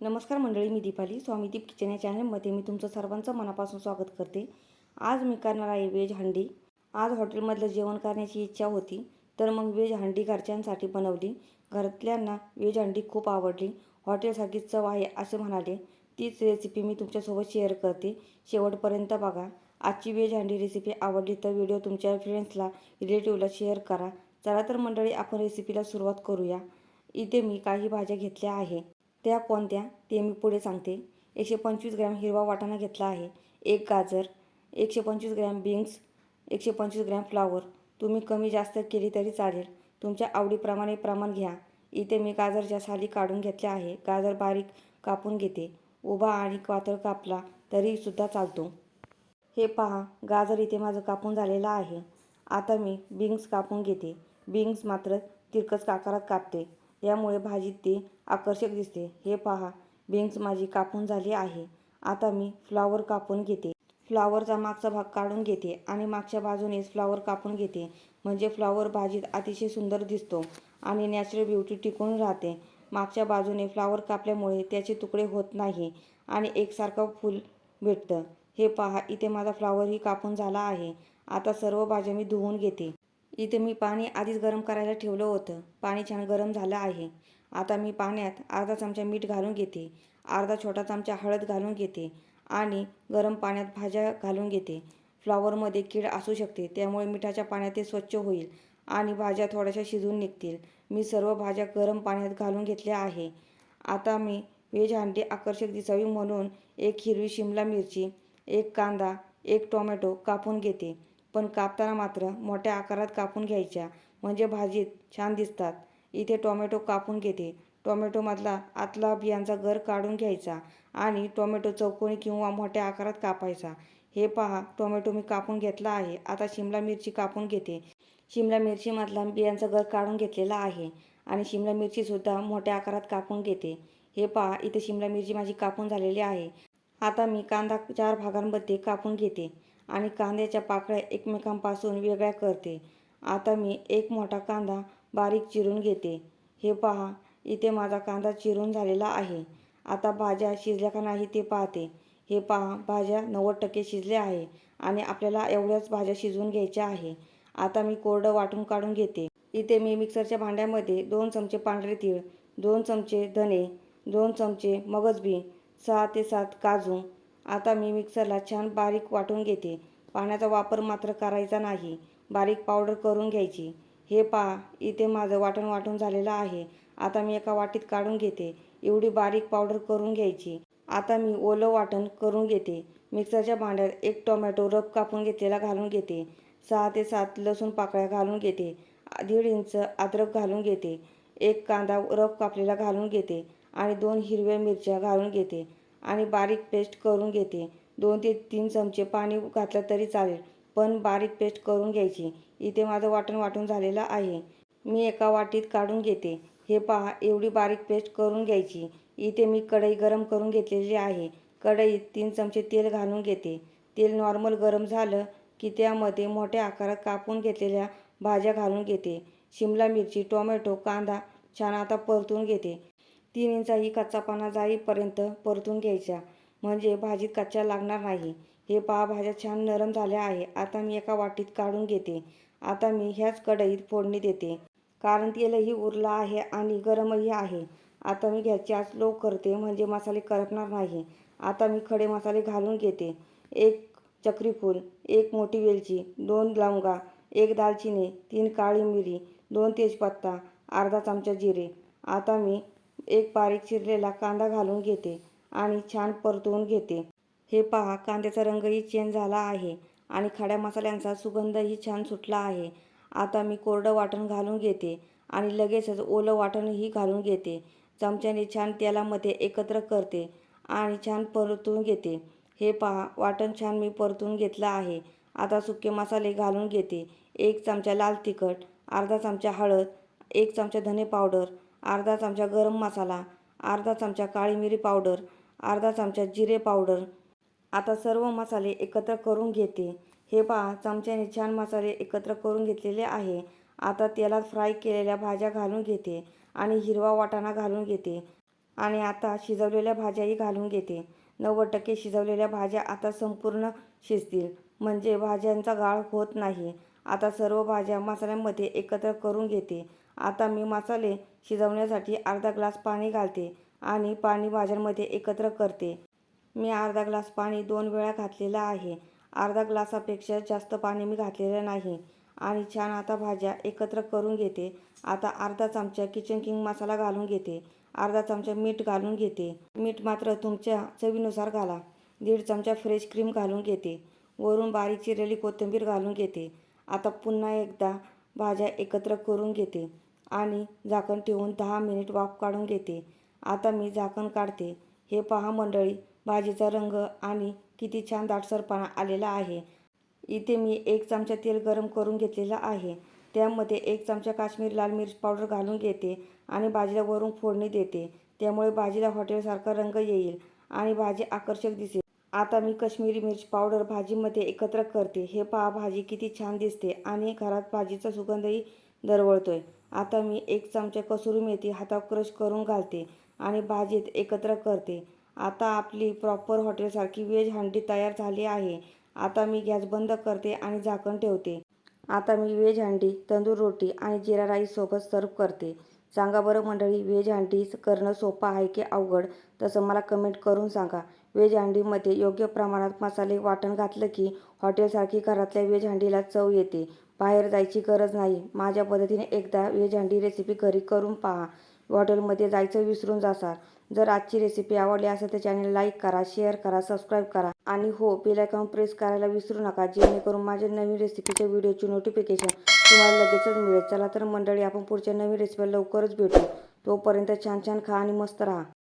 नमस्कार मंडळी मी दीपाली. स्वामी दीप किचन या चॅनलमध्ये मी तुमचं सर्वांचं मनापासून स्वागत करते. आज मी करणार आहे व्हेज हंडी. आज हॉटेलमधलं जेवण करण्याची इच्छा होती तर मग व्हेज हंडी घरच्यांसाठी बनवली. घरातल्यांना व्हेज हंडी खूप आवडली. हॉटेलसारखी चव आहे असे म्हणाले. तीच रेसिपी मी तुमच्यासोबत शेअर करते. शेवटपर्यंत बघा. आजची व्हेज हंडी रेसिपी आवडली तर व्हिडिओ तुमच्या फ्रेंड्सला रिलेटिव्हला शेअर करा. चला तर मंडळी आपण रेसिपीला सुरुवात करूया. इथे मी काही भाज्या घेतल्या आहे. त्या कोणत्या? ते मी पुढे सांगते. एकशे पंचवीस ग्रॅम हिरवा वाटाणा घेतला आहे. एक गाजर एकशे पंचवीस ग्रॅम बीन्स एकशे पंचवीस ग्रॅम फ्लावर. तुम्ही कमी जास्त केली तरी चालेल. तुमच्या आवडीप्रमाणे प्रमाण घ्या. इथे मी गाजरच्या साली काढून घेतल्या आहे. गाजर बारीक कापून घेते. उभा आणि पातळ कापला तरीसुद्धा चालतो. हे पहा गाजर इथे माझं कापून झालेलं आहे. आता मी बीन्स कापून घेते. बीन्स मात्र तिरकस आकारात कापते. यामुळे भाजीत ती आकर्षक दिसते. हे पहा बीन्स माझी कापून झाली आहे. आता मी फ्लावर कापून घेते. फ्लावरचा मागचा भाग काढून घेते आणि मागच्या बाजूनेच फ्लावर कापून घेते. म्हणजे फ्लावर भाजीत अतिशय सुंदर दिसतो आणि नॅचरल ब्युटी टिकून राहते. मागच्या बाजूने फ्लावर कापल्यामुळे त्याचे तुकडे होत नाही आणि एकसारखं फूल भेटतं. हे पहा इथे माझा फ्लावरही कापून झाला आहे. आता सर्व भाज्या मी धुवून घेते. इथे मी पाणी आधीच गरम करायला ठेवलं होतं. पाणी छान गरम झालं आहे. आता मी पाण्यात अर्धा चमचा मीठ घालून घेते. अर्धा छोटा चमचा हळद घालून घेते आणि गरम पाण्यात भाज्या घालून घेते. फ्लॉवरमध्ये कीड असू शकते त्यामुळे मिठाच्या पाण्यात ते स्वच्छ होईल आणि भाज्या थोड्याशा शिजून निघतील. मी सर्व भाज्या गरम पाण्यात घालून घेतल्या आहे. आता मी व्हेज हांडी आकर्षक दिसावी म्हणून एक हिरवी शिमला मिरची एक कांदा एक टोमॅटो कापून घेते. पण कापताना मात्र मोठ्या आकारात कापून घ्यायच्या. म्हणजे भाजीत छान दिसतात. इथे टोमॅटो कापून घेते. टोमॅटोमधला आतला बियांचा गर काढून घ्यायचा आणि टोमॅटो चौकोनी किंवा मोठ्या आकारात कापायचा. हे पहा टोमॅटो मी कापून घेतला आहे. आता शिमला मिरची कापून घेते. शिमला मिरचीमधला बियांचा गर काढून घेतलेला आहे आणि शिमला मिरचीसुद्धा मोठ्या आकारात कापून घेते. हे पहा इथे शिमला मिरची माझी कापून झालेली आहे. आता मी कांदा चार भागांमध्ये कापून घेते. आणि कांद्याच्या पाकळ्या एकमेकांपासून वेगळ्या करते. आता मी एक मोठा कांदा बारीक चिरून घेते. हे पहा इथे माझा कांदा चिरून झालेला आहे. आता भाज्या शिजल्या का नाही ते पाहते. हे पहा भाज्या नव्वद टक्के शिजल्या आहे आणि आपल्याला एवढ्याच भाज्या शिजवून घ्यायच्या आहे. आता मी कोरडं वाटून काढून घेते. इथे मी मिक्सरच्या भांड्यामध्ये दोन चमचे पांढरे तीळ दोन चमचे धने दोन चमचे मगजबी सहा ते सात काजू आता मी मिक्सरला छान बारीक वाटून घेते. पाण्याचा वापर मात्र करायचा नाही. बारीक पावडर करून घ्यायची. हे पहा इथे माझं वाटण वाटून झालेलं आहे. आता मी एका वाटीत काढून घेते. एवढी बारीक पावडर करून घ्यायची. आता मी ओलं वाटण करून घेते. मिक्सरच्या भांड्यात एक टोमॅटो रब कापून घेतलेला घालून घेते. सहा ते सात लसूण पाकळ्या घालून घेते. दीड इंच अद्रक घालून घेते. एक कांदा रब कापलेला घालून घेते. आणि दोन हिरव्या मिरच्या घालून घेते. आणि बारीक पेस्ट करून घेते. दोन ते तीन चमचे पाणी घातलं तरी चालेल पण बारीक पेस्ट करून घ्यायची. इथे माझं वाटण वाटून झालेलं आहे. मी एका वाटीत काढून घेते. हे पहा एवढी बारीक पेस्ट करून घ्यायची. इथे मी कढई गरम करून घेतलेली आहे. कढईत तीन चमचे तेल घालून घेते. तेल नॉर्मल गरम झालं की त्यामध्ये मोठ्या आकारात कापून घेतलेल्या भाज्या घालून घेते. शिमला मिरची टोमॅटो कांदा छान आता परतून घेते. तीन इंचाही कच्चापणा जाईपर्यंत परतून घ्यायच्या. म्हणजे भाजीत कच्च्या लागणार नाही. हे पहा भाज्या छान नरम झाल्या आहे आता मी एका वाटीत काढून घेते. आता मी ह्याच कढईत फोडणी देते. कारण तेलही उरलं आहे आणि गरमही आहे. आता मी घ्यायची आज लो करते. म्हणजे मसाले करपणार नाही. आता मी खडे मसाले घालून घेते. एक चक्रीफूल एक मोठी वेलची दोन लवंगा एक दालचिनी तीन काळी मिरी दोन तेजपत्ता अर्धा चमचा जिरे. आता मी एक बारीक चिरलेला कांदा घालून घेते आणि छान परतवून घेते. हे पहा कांद्याचा रंगही चेंज झाला आहे आणि खड्या मसाल्यांचा सुगंधही छान सुटला आहे. आता मी कोरडं वाटण घालून घेते आणि लगेचच ओलं वाटणही घालून घेते. चमच्याने छान तेलामध्ये एकत्र करते आणि छान परतून घेते. हे पहा वाटण छान मी परतून घेतलं आहे. आता सुके मसाले घालून घेते. एक चमचा लाल तिखट अर्धा चमचा हळद एक चमचा धने पावडर अर्धा चमचा गरम मसाला अर्धा चमचा काळी मिरी पावडर अर्धा चमचा जिरे पावडर. आता सर्व मसाले एकत्र करून घेते. हे पहा चमच्याने छान मसाले एकत्र करून घेतलेले आहे. आता तेलात फ्राय केलेल्या भाज्या घालून घेते आणि हिरवा वाटाणा घालून घेते. आणि आता शिजवलेल्या भाज्याही घालून घेते. नव्वद टक्के शिजवलेल्या भाज्या आता संपूर्ण शिजतील. म्हणजे भाज्यांचा गाळ होत नाही. आता सर्व भाज्या मसाल्यांमध्ये एकत्र करून घेते. आता मी मसाले शिजवण्यासाठी अर्धा ग्लास पाणी घालते आणि पाणी भाज्यांमध्ये एकत्र करते. मी अर्धा ग्लास पाणी दोन वेळा घातलेलं आहे. अर्धा ग्लासापेक्षा जास्त पाणी मी घातलेलं नाही आणि छान आता भाज्या एकत्र करून घेते. आता अर्धा चमचा किचन किंग मसाला घालून घेते. अर्धा चमचा मीठ घालून घेते. मीठ मात्र तुमच्या चवीनुसार घाला. दीड चमचा फ्रेश क्रीम घालून घेते. वरून बारीक चिरलेली कोथिंबीर घालून घेते. आता पुन्हा एकदा भाज्या एकत्र करून घेते. आणि झाकण ठेवून दहा मिनिट वाफ काढून घेते. आता मी झाकण काढते. हे पहा मंडळी भाजीचा रंग आणि किती छान दाटसरपणा आलेला आहे. इथे मी एक चमचा तेल गरम करून घेतलेलं आहे. त्यामध्ये एक चमचा काश्मीरी लाल मिरच पावडर घालून घेते आणि भाजीला वरून फोडणी देते. त्यामुळे भाजीला हॉटेलसारखा रंग येईल आणि भाजी आकर्षक दिसेल. आता मी काश्मीरी मिरच पावडर भाजीमध्ये एकत्र करते. हे पहा भाजी किती छान दिसते आणि घरात भाजीचा सुगंधही दरवळतोय. आता मी एक चमचा कसुरी मेथी हातावर क्रश करून घालते आणि भाजीत एकत्र करते. आता आपली प्रॉपर हॉटेलसारखी व्हेज हंडी तयार झाली आहे. आता मी गॅस बंद करते आणि झाकण ठेवते. आता मी व्हेज हंडी तंदूर रोटी आणि जिरा राईससोबत सर्व करते. सांगा बरं मंडळी व्हेज हंडी करणं सोपं आहे की अवघड? तसं मला कमेंट करून सांगा. व्हेज हंडीमध्ये योग्य प्रमाणात मसाले वाटण घातलं की हॉटेलसारखी घरातल्या व्हेज हंडीला चव येते. बाहेर जायची गरज नाही. माझ्या पद्धतीने एकदा व्हेज हंडी रेसिपी घरी करून पहा. हॉटेलमध्ये जायचं विसरून जासाल. जर आजची रेसिपी आवडली असेल तर चॅनल लाईक करा शेअर करा सबस्क्राईब करा. आणि हो बेल प्रेस करायला विसरू नका जेणेकरून माझ्या नवीन रेसिपीच्या व्हिडिओची नोटिफिकेशन तुम्हाला लगेचच मिळेल. चला तर मंडळी आपण पुढच्या नवीन रेसिपी लवकरच भेटू. तोपर्यंत छान छान खा आणि मस्त राहा.